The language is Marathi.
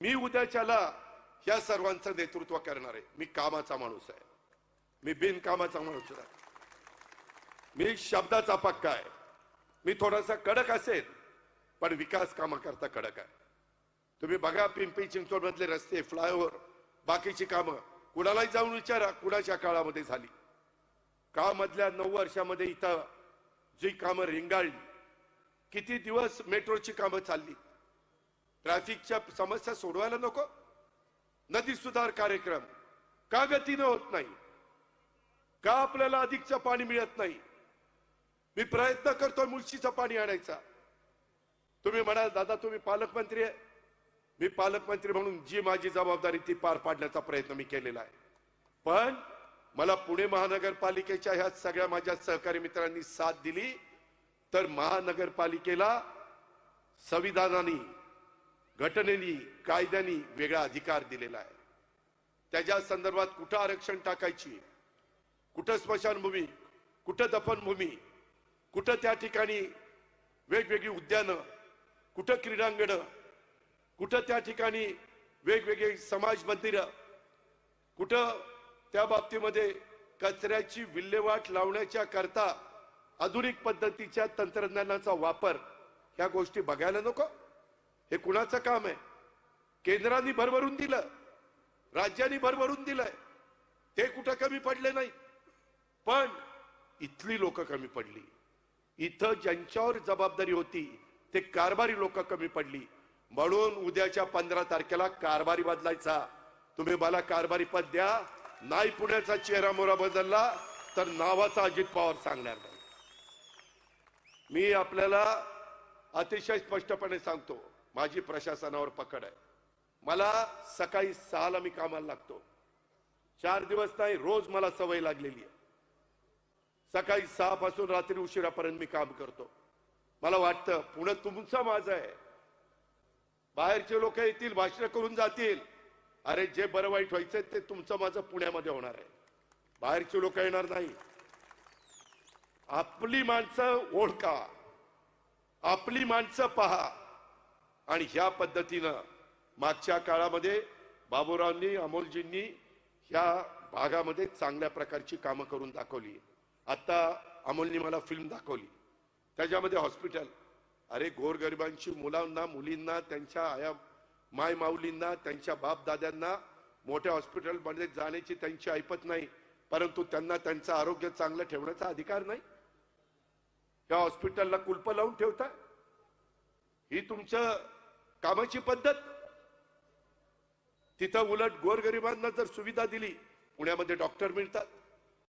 मी उद्याच्याला या सर्वांचं नेतृत्व करणार आहे. मी कामाचा माणूस आहे. मी बिनकामाचा माणूस आहे. मी शब्दाचा पक्का आहे. मी थोडासा कडक असेल पण विकास कामाकरता कडक आहे. तुम्ही बघा पिंपरी चिंचवड मधले रस्ते फ्लायओव्हर बाकीची कामं. कुणालाही जाऊन विचारा कुणाच्या काळामध्ये झाली. का मधल्या नऊ वर्षामध्ये इथं जी कामं रिंगाळली किती दिवस मेट्रोची कामं चालली ट्रॅफिकच्या समस्या सोडवायला नको. नदी सुधार कार्यक्रम. का गतीनं होत नाही. का आपल्याला अधिकचं पाणी मिळत नाही? मी प्रयत्न करतोय मुळशीचं पाणी आणायचा. तुम्ही म्हणाल दादा तुम्ही पालकमंत्री आहे. मी पालकमंत्री म्हणून जी माझी जबाबदारी ती पार पाडण्याचा प्रयत्न मी केलेला आहे. पण मला पुणे महानगरपालिकेच्या ह्या सगळ्या माझ्या सहकारी मित्रांनी साथ दिली तर महानगरपालिकेला संविधानाने घटनेनी कायद्यानी वेगळा अधिकार दिलेला आहे. त्याच्या संदर्भात कुठं आरक्षण टाकायची? कुठं स्मशानभूमी कुठं दफनभूमी कुठं त्या ठिकाणी वेगवेगळी उद्यानं? कुठं क्रीडांगणं? कुठं त्या ठिकाणी वेगवेगळी समाज मंदिरं? कुठं त्या बाबतीमध्ये कचऱ्याची विल्हेवाट लावण्याच्या करता आधुनिक पद्धतीच्या तंत्रज्ञानाचा वापर? ह्या गोष्टी बघायला नको? हे कुणाचं काम आहे? केंद्राने भरभरून दिलं. राज्यांनी भरभरून दिलंय. ते कुठं कमी पडले नाही. पण इथली लोक कमी पडली. इथं ज्यांच्यावर जबाबदारी होती ते कारभारी लोक कमी पडली. म्हणून उद्याच्या पंधरा तारखेला कारभारी बदलायचा. तुम्ही मला कारभारी पद द्या. नाही पुण्याचा चेहरा मोरा बदलला तर नावाचा अजित पवार सांगणार नाही. मी आपल्याला अतिशय स्पष्टपणे सांगतो. माझी प्रशासनावर पकड आहे. मला सकाळी सहाला मी कामाला लागतो. चार दिवस नाही रोज मला सवय लागलेली आहे. सकाळी सहा पासून रात्री उशिरापर्यंत मी काम करतो. मला वाटतं पुणे तुमचं माझं आहे. बाहेरचे लोक येतील भाषण करून जातील. अरे जे बरं वाईट व्हायचंय ते तुमचं माझं पुण्यामध्ये होणार आहे. बाहेरचे लोक येणार नाही. आपली माणसं ओळखा. आपली माणसं पहा. आणि ह्या पद्धतीनं मागच्या काळामध्ये बाबूरावांनी अमोलजींनी ह्या भागामध्ये चांगल्या प्रकारची कामं करून दाखवली. आता अमोलनी मला फिल्म दाखवली. त्याच्यामध्ये हॉस्पिटल अरे गोरगरिबांची मुलांना मुलींना त्यांच्या आया माय माऊलींना त्यांच्या बापदाद्यांना मोठ्या हॉस्पिटलमध्ये जाण्याची त्यांची ऐपत नाही परंतु त्यांना त्यांचं आरोग्य चांगलं ठेवण्याचा अधिकार नाही. या हॉस्पिटलला कुलप लावून ठेवता ही तुमच्या कामाची पद्धत. तिथं उलट गोरगरिबांना जर सुविधा दिली पुण्यामध्ये डॉक्टर मिळतात.